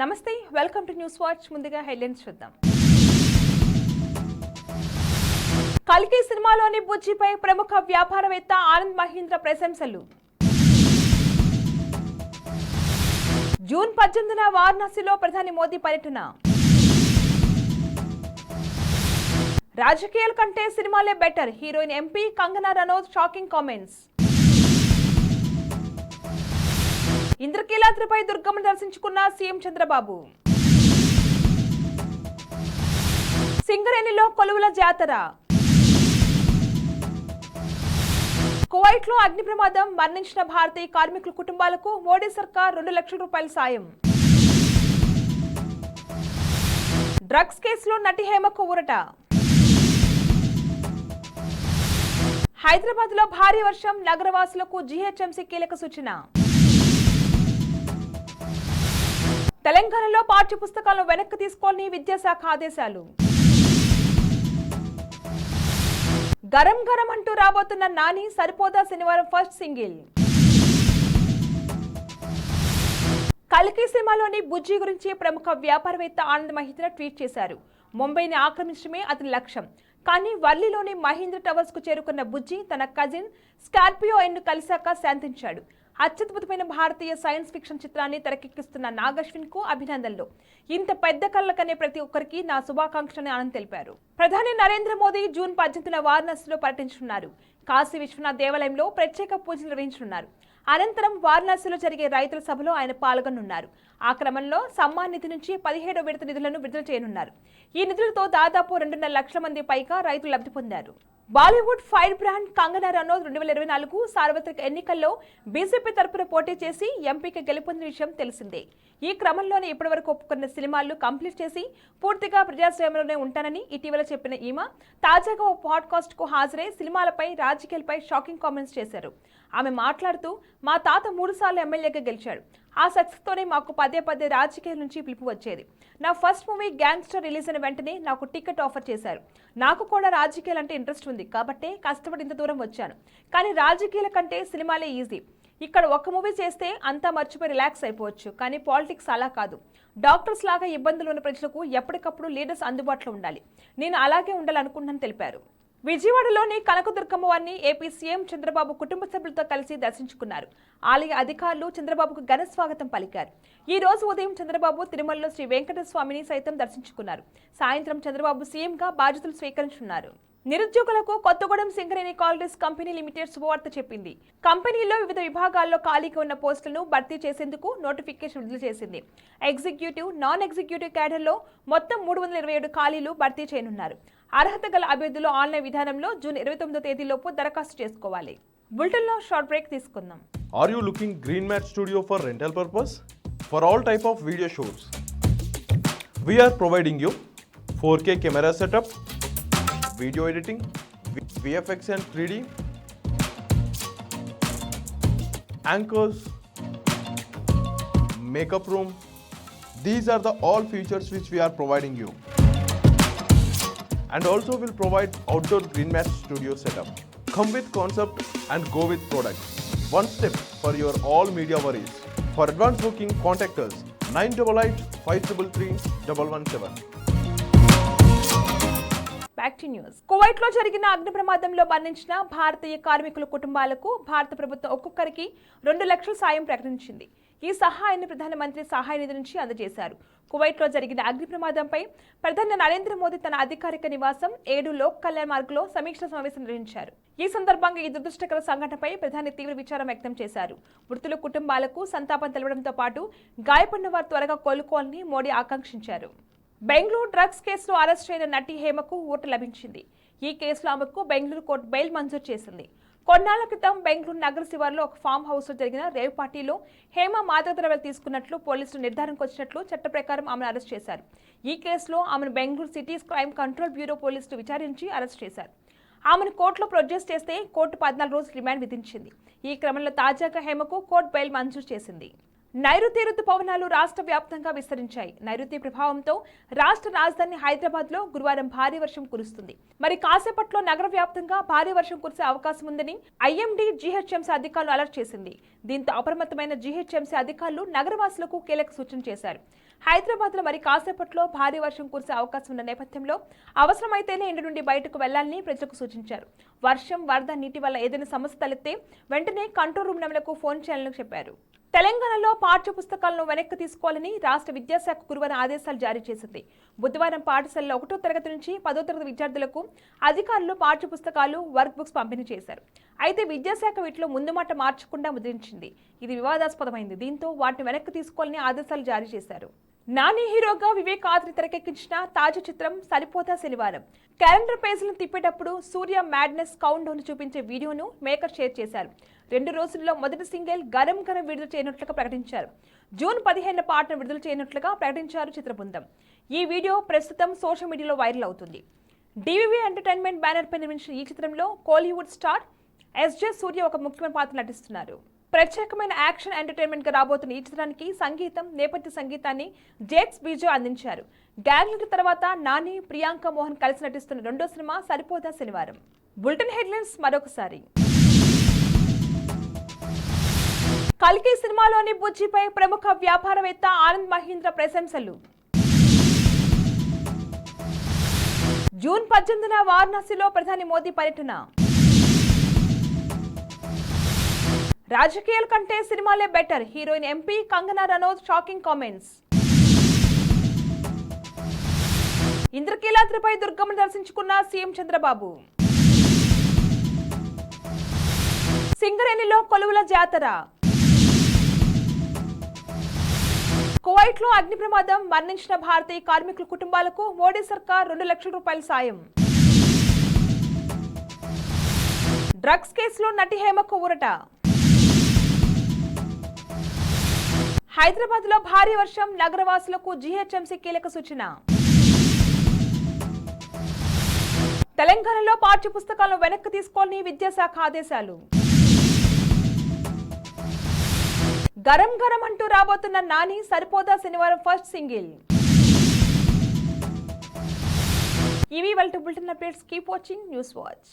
నమస్తే welcome to news watch ముందుగా headlines చూద్దాం. కల్కి సినిమాలోని బుజ్జిపై ప్రముఖ వ్యాపారవేత్త ఆనంద్ మహీంద్ర ప్రశంసలు. జూన్ పద్దెనిమిదిన వారణాసిలో ప్రధాని మోదీ పర్యటన. రాజకీయాల కంటే సినిమాలే better heroine MP Kangana Ranaut shocking comments ఇంద్రకీలాద్రిపై దుర్గమ్మను దర్శించుకున్న సీఎం చంద్రబాబు. సింగరేణిలో కొలువుల జాతర. కువైట్లో అగ్ని ప్రమాదం మరణించిన భారతీయ కార్మికుల కుటుంబాలకు మోడీ సర్కార్ రెండు లక్షల రూపాయల సాయం. డ్రగ్స్ కేసులో నటి హేమకు ఊరట. హైదరాబాద్లో భారీ వర్షం నగరవాసులకు జీహెచ్ఎంసీ కీలక సూచన. తెలంగాణలో పాఠ్య పుస్తకాలను వెనక్కి తీసుకోవాలని విద్యాశాఖ ఆదేశాలు. గరం గరం అంటూ రాబోతున్న నాని సరిపోదా శనివారం ఫస్ట్ సింగిల్. కల్కి సినిమాలోని బుజ్జి గురించి ప్రముఖ వ్యాపారవేత్త ఆనంద్ మహీంద్ర ట్వీట్ చేశారు. ముంబైని ఆక్రమించడమే అతని లక్ష్యం. కానీ వర్లీలోని మహీంద్ర టవర్స్కు చేరుకున్న బుజ్జి తన కజిన్ స్కార్పియో ఎన్ను కలిశాక శాంతించాడు. అత్యద్భుతమైన భారతీయ సైన్స్ ఫిక్షన్ చిత్రాన్ని తెరకెక్కిస్తున్న నాగశ్విన్కు అభినందనలు. ఇంత పెద్ద కళ్ళకనే ప్రతి ఒక్కరికి నా శుభాకాంక్షలని ఆనంద్ తెలిపారు. ప్రధాని నరేంద్ర మోదీ జూన్ పద్దెనిమిదిన వారణాసిలో పర్యటించనున్నారు. కాశీ విశ్వనాథ్ దేవాలయంలో ప్రత్యేక పూజలు నిర్వహించనున్నారు. అనంతరం వారణాసిలో జరిగే రైతుల సభలో ఆయన పాల్గొనున్నారు. ఆ క్రమంలో సమ్మాన్ నిధి నుంచి పదిహేడో విడత నిధులను విడుదల చేయనున్నారు. ఈ నిధులతో దాదాపు రెండున్నర లక్షల మంది పైగా రైతులు లబ్ధి పొందారు. Bollywood fire brand Kangana Ranaut రెండు వేల ఇరవై నాలుగు సార్వత్రిక ఎన్నికల్లో బీజేపీ తరపున పోటీ చేసి ఎంపీకి గెలుపొందిన విషయం తెలిసిందే. ఈ క్రమంలోనే ఇప్పటివరకు ఒప్పుకున్న సినిమాలు కంప్లీట్ చేసి పూర్తిగా ప్రజాస్వామ్యంలోనే ఉంటానని ఇటీవల చెప్పిన ఈమె తాజాగా ఓ పాడ్కాస్ట్కు హాజరై సినిమాలపై రాజకీయాలపై షాకింగ్ కామెంట్స్ చేశారు. ఆమె మాట్లాడుతూ మా తాత మూడుసార్లు ఎమ్మెల్యేగా గెలిచాడు. ఆ సక్సెస్తోనే మాకు పదే పదే రాజకీయాల నుంచి పిలుపు వచ్చేది. నా ఫస్ట్ మూవీ గ్యాంగ్స్టర్ రిలీజ్ అయిన వెంటనే నాకు టికెట్ ఆఫర్ చేశారు. నాకు కూడా రాజకీయాలు అంటే ఇంట్రెస్ట్ ఉంది. కాబట్టే కష్టపడి ఇంత దూరం వచ్చాను. కానీ రాజకీయాల కంటే సినిమాలే ఈజీ. ఇక్కడ ఒక మూవీ చేస్తే అంతా మర్చిపోయి రిలాక్స్ అయిపోవచ్చు. కానీ పాలిటిక్స్ అలా కాదు. డాక్టర్స్ లాగా ఇబ్బందులు ఉన్న ప్రజలకు ఎప్పటికప్పుడు లీడర్స్ అందుబాటులో ఉండాలి. నేను అలాగే ఉండాలనుకుంటున్నాను తెలిపారు. విజయవాడలోని కనకదుర్గమ్మ వారిని ఏపీ సీఎం చంద్రబాబు కుటుంబ సభ్యులతో కలిసి దర్శించుకున్నారు. ఆలయ అధికారులు చంద్రబాబుకు ఘన స్వాగతం పలికారు. ఈ రోజు ఉదయం చంద్రబాబు తిరుమలలో శ్రీ వెంకటేశ్వర స్వామిని సైతం దర్శించుకున్నారు. సాయంత్రం చంద్రబాబు సీఎంగా బాధ్యతలు స్వీకరించున్నారు నిరుద్యోగులకు Kothagudem Singareni collieries company limited శుభవార్త చెప్పింది. కంపెనీలో వివిధ విభాగాల్లో ఖాళీగా ఉన్న పోస్టులను భర్తీ చేసేందుకు నోటిఫికేషన్ విడుదల చేసింది. ఎగ్జిక్యూటివ్ నాన్ ఎగ్జిక్యూటివ్ క్యాడర్లో మొత్తం మూడు వందల ఇరవై ఏడు ఖాళీలు భర్తీ చేయనున్నారు. అర్హత గల అభ్యర్థులు ఆన్లైన్ విధానంలో జూన్ ఇరవై తొమ్మిదో తేదీ లోపు దరఖాస్తు చేసుకోవాలి. బుల్టన్లో షార్ట్ బ్రేక్ తీసుకుందాం. Are you looking green mat studio for rental purpose for all type of video shoots we are providing you four K camera setup video editing VFX and three D anchors makeup room these are the all features which we are providing you And also will provide outdoor Green Mat Studio setup. Come with concept and go with product. One step for your all media worries. For advance booking, contact us 988 533 117. Back to news కువైట్లో జరిగిన అగ్ని ప్రమాదంలో మరణించిన భారతీయ కార్మికుల కుటుంబాలకు భారత ప్రభుత్వం ఒక్కొక్కరికి రెండు లక్షల సాయం ప్రకటించింది ఈ సహాయాన్ని ప్రధానమంత్రి సహాయ నిధి నుంచి అందజేశారు. కువైట్లో జరిగిన అగ్ని ప్రమాదంపై ప్రధాని నరేంద్ర మోదీ తన అధికారిక నివాసం ఏడు లోక్ కళ్యాణ్ మార్గ్లో సమీక్ష సమావేశం నిర్వహించారు. ఈ సందర్భంగా ఈ దురదృష్టకర సంఘటనపై ప్రధాని తీవ్ర విచారం వ్యక్తం చేశారు. మృతుల కుటుంబాలకు సంతాపం తెలపడంతో పాటు గాయపడిన వారు త్వరగా కోలుకోవాలని మోడీ ఆకాంక్షించారు. బెంగళూరు డ్రగ్స్ కేసులో అరెస్ట్ అయిన నటి హేమకు ఓటు లభించింది. ఈ కేసులో ఆమెకు బెంగళూరు కోర్టు బెయిల్ మంజూరు చేసింది. కొన్నాళ్ళ క్రితం బెంగళూరు నగర శివార్లో ఒక ఫామ్ హౌస్లో జరిగిన రేవ్ పార్టీలో హేమ మాదక ద్రవ్యాలు తీసుకున్నట్లు పోలీసులు నిర్ధారణకు వచ్చినట్లు చట్ట ప్రకారం ఆమెను అరెస్ట్ చేశారు. ఈ కేసులో ఆమెను Bengaluru city crime control bureau పోలీసులు విచారించి అరెస్ట్ చేశారు. ఆమెను కోర్టులో ప్రొడ్యూస్ చేస్తే కోర్టు పద్నాలుగు రోజులు రిమాండ్ విధించింది. ఈ క్రమంలో తాజాగా హేమకు కోర్టు బెయిల్ మంజూరు చేసింది. నైరుతి రుతుపవనాలు రాష్ట్ర వ్యాప్తంగా విస్తరించాయి. నైరుతి ప్రభావంతో రాష్ట్ర రాజధాని హైదరాబాద్లో గురువారం భారీ వర్షం కురుస్తుంది. మరి కాసేపట్లో నగర వ్యాప్తంగా భారీ వర్షం కురిసే అవకాశం ఉందని ఐఎండీ జీహెచ్ఎంసీ అధికారులు అలర్ట్ చేసింది. దీంతో అప్రమత్తమైన జీహెచ్ఎంసీ అధికారులు నగరవాసులకు కీలక సూచన చేశారు. హైదరాబాద్లో మరి కాసేపట్లో భారీ వర్షం కురిసే అవకాశం ఉన్న నేపథ్యంలో అవసరమైతేనే ఇంటి నుండి బయటకు వెళ్ళాలని ప్రజలకు సూచించారు. వర్షం వరద నీటి వల్ల ఏదైనా సమస్య తలెత్తే వెంటనే కంట్రోల్ రూమ్ నెంబర్లకు ఫోన్ చేయాలని చెప్పారు. తెలంగాణలో పాఠ్య పుస్తకాలను వెనక్కి తీసుకోవాలని రాష్ట్ర విద్యాశాఖ గురువారం ఆదేశాలు జారీ చేసింది. బుధవారం పాఠశాలలో ఒకటో తరగతి నుంచి పదో తరగతి విద్యార్థులకు అధికారులు పాఠ్య పుస్తకాలు వర్క్ బుక్స్ పంపిణీ చేశారు. అయితే విద్యాశాఖ వీటిలో ముందు మాట మార్చకుండా ముద్రించింది. ఇది వివాదాస్పదమైంది. దీంతో వాటిని వెనక్కి తీసుకోవాలని ఆదేశాలు జారీ చేశారు. నాని హీరోగా వివేక్ ఆద్రి తెరకెక్కించిన తాజా చిత్రం సరిపోతా శనివారం. క్యాలెండర్ పేజీలను తిప్పేటప్పుడు సూర్య మ్యాడ్నెస్ కౌంట్ డౌన్ చూపించే వీడియోను మేకర్ షేర్ చేశారు. రెండు రోజుల్లో మొదటి సింగిల్ గరం గరం విడుదల చేయనుట్లుగా ప్రకటించారు. జూన్ పదిహేను పాటను విడుదల చేయనుట్లుగా ప్రకటించారు చిత్ర బృందం ఈ వీడియో ప్రస్తుతం సోషల్ మీడియాలో వైరల్ అవుతుంది. డివివి ఎంటర్టైన్మెంట్ బ్యానర్ పై నిర్మించిన ఈ చిత్రంలో కోలీవుడ్ స్టార్ ఎస్జే సూర్య ఒక ముఖ్యమైన పాత్ర నటిస్తున్నారు. ప్రత్యేకమైన యాక్షన్ ఎంటర్టైన్మెంట్గా రాబోతున్న ఈ చిత్రానికి సంగీతం నేపథ్య సంగీతాన్ని జేక్స్ బీజో అందించారు. గ్యాంగ్లర్ తర్వాత నాని ప్రియాంక మోహన్ కలిసి నటిస్తున్న రెండో సినిమా సరిపోదా శనివారం. బులెటిన్ హెడ్లైన్స్ మరొకసారి. కల్కి సినిమాలోని బుజ్జిపై ప్రముఖ వ్యాపారవేత్త ఆనంద్ మహీంద్ర ప్రశంసలు. జూన్ పద్దెనిమిదిన వారణాసిలో ప్రధాని మోదీ పర్యటన. రాజకీయాల కంటే సినిమాలే better. Heroine MP Kangana Ranaut shocking comments. ఇంద్రకీలాద్రిపై దుర్గమ్మను దర్శించుకున్న సీఎం చంద్రబాబు. సింగరేణిలో కొలువుల జాతర. కువైట్లో అగ్ని ప్రమాదం మరణించిన భారతీయ కార్మికుల కుటుంబాలకు మోడీ సర్కార్ రెండు లక్షల రూపాయల సాయం. డ్రగ్స్ కేసులో నటి హేమకు ఊరట. హైదరాబాద్లో భారీ వర్షం నగరవాసులకు జీహెచ్ఎంసీ కీలక సూచన. తెలంగాణలో పాఠ్య పుస్తకాలను వెనక్కి తీసుకోవాలని విద్యాశాఖ ఆదేశాలు. గరం గరం అంటూ రాబోతున్న నాని సరిపోదా శనివారం ఫస్ట్ సింగిల్. ఇవి వాళ్ళ bulletin updates keep watching news watch